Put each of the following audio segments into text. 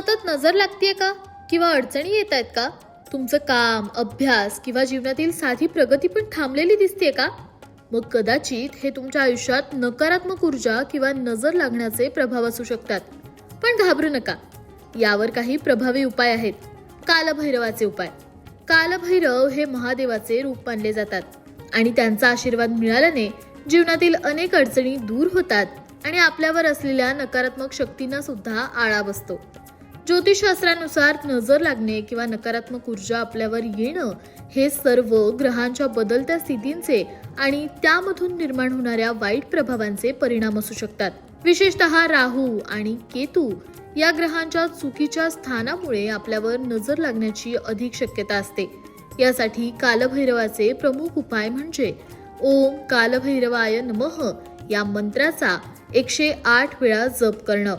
सतत नजर लागतीये का? किंवा अडचणी येत आहेत का? तुमचं काम अभ्यास किंवा जीवनातील साधी प्रगती पण थांबलेली दिसतेय का? मग कदाचित हे तुमच्या आयुष्यात नकारात्मक ऊर्जा किंवा नजर लागण्याचे प्रभाव असू शकतात. पण घाबरू नका. यावर काही प्रभावी उपाय आहेत. कालभैरवाचे उपाय. कालभैरव हे महादेवाचे रूप मानले जातात आणि त्यांचा आशीर्वाद मिळाल्याने जीवनातील अनेक अडचणी दूर होतात आणि आपल्यावर असलेल्या नकारात्मक शक्तींना सुद्धा आळा बसतो. ज्योतिषशास्त्रानुसार नजर लागणे किंवा नकारात्मक ऊर्जा आपल्यावर येणं हे सर्व ग्रहांच्या बदलत्या स्थितींचे आणि त्यामधून निर्माण होणाऱ्या वाईट प्रभावांचे परिणाम असू शकतात. विशेषतः राहू आणि केतू या ग्रहांच्या चुकीच्या स्थानामुळे आपल्यावर नजर लागण्याची अधिक शक्यता असते. यासाठी कालभैरवाचे प्रमुख उपाय म्हणजे ओम कालभैरवाय नमः या मंत्राचा एकशे आठ वेळा जप करणं.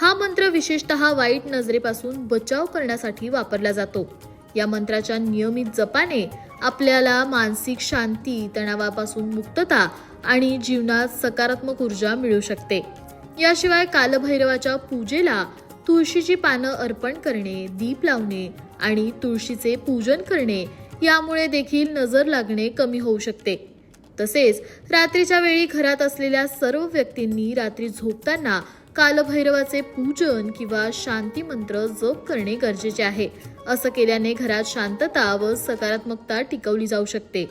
हा मंत्र विशेषतः वाईट नजरेपासून बचाव करण्यासाठी वापरला जातो. या मंत्राच्या नियमित जपाने आपल्याला मानसिक शांती तणावापासून मुक्तता आणि जीवनात सकारात्मक ऊर्जा मिळू शकते. याशिवाय कालभैरवाच्या पूजेला तुळशीची पानं अर्पण करणे दीप लावणे आणि तुळशीचे पूजन करणे यामुळे देखील नजर लागणे कमी होऊ शकते. तसेच रात्रीच्या वेळी घरात असलेल्या सर्व व्यक्तींनी रात्री झोपताना कालभैरवाचे पूजन किंवा शांती मंत्र जप करणे गरजेचे आहे. असं केल्याने घरात शांतता व सकारात्मकता टिकवली जाऊ शकते.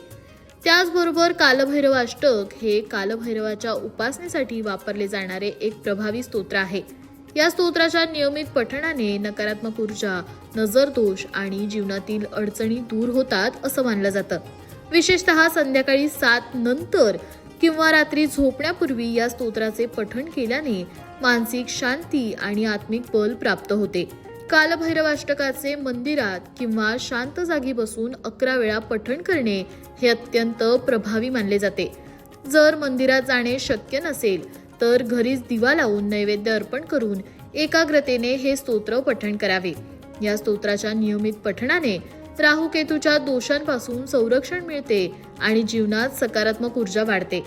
त्याचबरोबर कालभैरव अष्टक हे कालभैरवाच्या उपासनेसाठी वापरले जाणारे एक प्रभावी स्तोत्र आहे. या स्तोत्राच्या नियमित पठणाने नकारात्मक ऊर्जा नजर दोष आणि जीवनातील अडचणी दूर होतात असं मानलं जातं. विशेषतः संध्याकाळी सात नंतर किंवा रात्री झोपण्यापूर्वी या स्तोत्राचे पठण केल्याने मानसिक शांती आणि आत्मिक बल प्राप्त होते. कालभैरवाष्टकाचे मंदिरात किंवा शांत जागी बसून अकरा वेळा पठण करणे हे अत्यंत प्रभावी मानले जाते. जर मंदिरात जाणे शक्य नसेल तर घरीच दिवा लावून नैवेद्य अर्पण करून एकाग्रतेने हे स्तोत्र पठण करावे. या स्तोत्राच्या नियमित पठणाने राहुकेतूच्या दोषांपासून संरक्षण मिळते आणि जीवनात सकारात्मक ऊर्जा वाढते.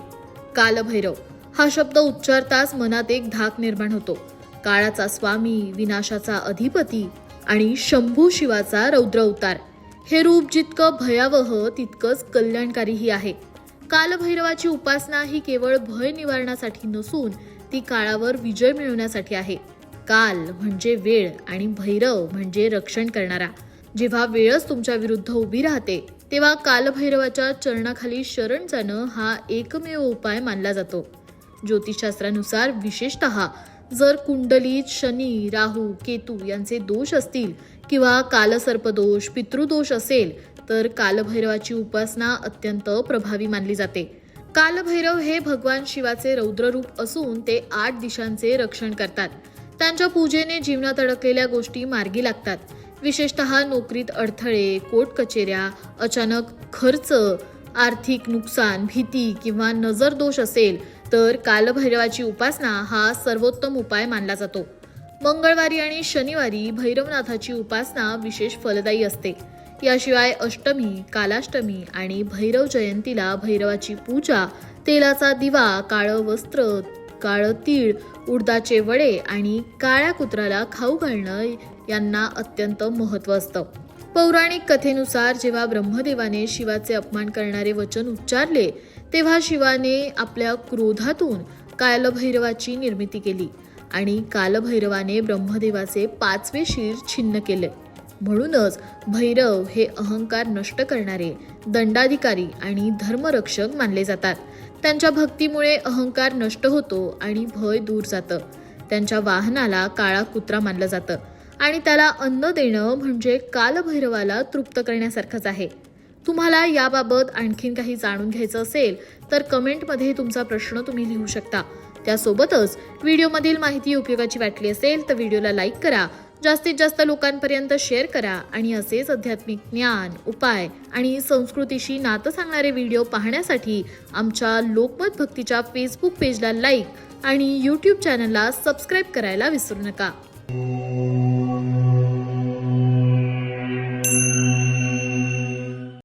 कालभैरव हा शब्द उच्चारताच मनात एक धाक निर्माण होतो. काळाचा स्वामी विनाशाचा अधिपती आणि शंभू शिवाचा रौद्र अवतार. हे रूप जितकं भयावह तितकंच कल्याणकारीही आहे. कालभैरवाची उपासना ही केवळ भय निवारणासाठी नसून ती काळावर विजय मिळवण्यासाठी आहे. काल म्हणजे वेळ आणि भैरव म्हणजे रक्षण करणारा. जेव्हा वेळच तुमच्या विरुद्ध उभी राहते तेव्हा कालभैरवाच्या चरणाखाली शरण जाणं हा एकमेव उपाय मानला जातो. ज्योतिषशास्त्रानुसार विशेषतः जर कुंडलीत शनी राहू केतू यांचे दोष असतील किंवा कालसर्पदोष पितृदोष असेल तर कालभैरवाची उपासना अत्यंत प्रभावी मानली जाते. कालभैरव हे भगवान शिवाचे रौद्ररूप असून ते आठ दिशांचे रक्षण करतात. त्यांच्या पूजेने जीवनात अडकलेल्या गोष्टी मार्गी लागतात. विशेषतः नोकरीत अडथळे कोर्ट कचेऱ्या अचानक खर्च आर्थिक नुकसान भीती किंवा नजर दोष असेल तर कालभैरवाची उपासना हा सर्वोत्तम उपाय मानला जातो. मंगळवारी आणि शनिवारी भैरवनाथाची उपासना विशेष फलदायी असते. याशिवाय अष्टमी कालाष्टमी आणि भैरव जयंतीला भैरवाची पूजा तेलाचा दिवा काळं वस्त्र काळं तीळ उडदाचे वडे आणि काळ्या कुत्राला खाऊ घालणं यांना अत्यंत महत्त्व असतं. पौराणिक कथेनुसार जेव्हा ब्रह्मदेवाने शिवाचे अपमान करणारे वचन उच्चारले तेव्हा शिवाने आपल्या क्रोधातून कालभैरवाची निर्मिती केली आणि कालभैरवाने ब्रह्मदेवाचे पाचवे शिर छिन्न केले. म्हणूनच भैरव हे अहंकार नष्ट करणारे दंडाधिकारी आणि धर्मरक्षक मानले जातात. त्यांच्या भक्तीमुळे अहंकार नष्ट होतो आणि भय दूर जातं. त्यांच्या वाहनाला काळा कुत्रा मानलं जातं. आणि त्याला अन्न देणं म्हणजे कालभैरवाला तृप्त करण्यासारखंच आहे. तुम्हाला याबाबत आणखीन काही जाणून घ्यायचं असेल तर कमेंटमध्ये तुमचा प्रश्न तुम्ही लिहू शकता. त्यासोबतच व्हिडिओमधील माहिती उपयोगाची वाटली असेल तर व्हिडिओला लाईक करा जास्तीत जास्त लोकांपर्यंत शेअर करा आणि असेच आध्यात्मिक ज्ञान उपाय आणि संस्कृतीशी नातं सांगणारे व्हिडिओ पाहण्यासाठी आमच्या लोकमत भक्तीच्या फेसबुक पेजला लाईक आणि यूट्यूब चॅनलला सबस्क्राईब करायला विसरू नका.